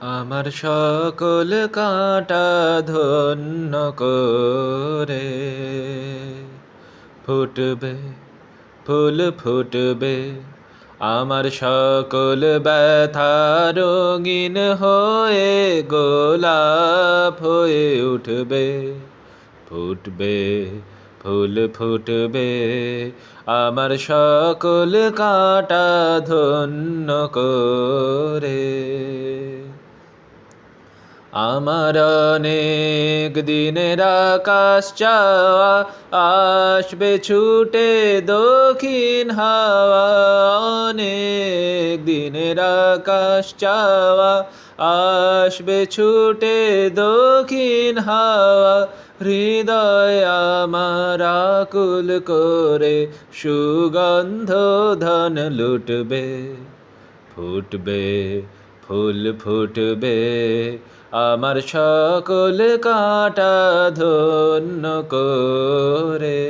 আমার সকল কাঁটা ধন্য করে। ফুটবে, ফুল ফুটবে, আমার সকল ব্যথা রঙিন হয়ে, গোলাপ হয়ে উঠবে। ফুটবে, ফুল ফুটবে, আমার সকল কাঁটা ধন্য করে। আমার অনেক দিনের আকাশ চাওয়া, আসবে ছুটে দক্ষিণ হাওয়া। অনেক দিনের আকাশ চাওয়া, আসবে ছুটে দক্ষিণ হাওয়া। হৃদয় আমার আকুল করে, সুগন্ধ ধন লুটবে, ফুটবে, ফুল ফুটবে। আমার সকল কাঁটা ধন্য করে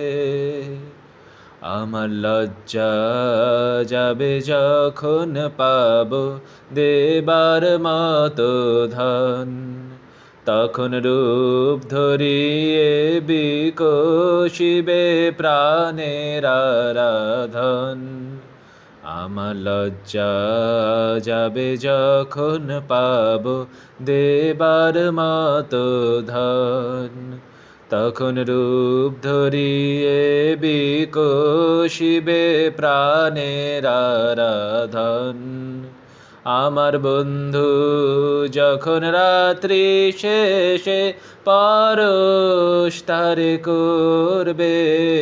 আমার লজ্জা যাবে যখন পাব দেবার মতো ধন তখন রূপ ধরিয়ে বিকশিবে প্রাণের আরাধন আমার লজ্জা যাবে যখন পাব দেবার মতো ধন। তখন রূপ ধরিয়ে বিকশিবে প্রাণের আরাধন। আমার বন্ধু, যখন রাত্রি শেষে পরশ তারে করবে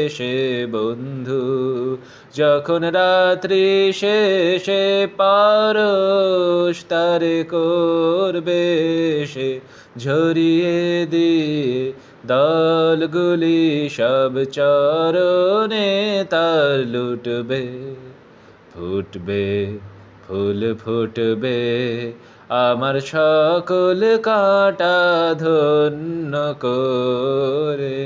সে বন্ধু, যখন রাত্রি শেষে পরশ তারে করবে সে ঝরিয়ে দিয়ে দলগুলি সব চরণে তার লুটবে, ফুটবে। ফুল ফুটবে। আমার সকল কাটা ধন্য করে।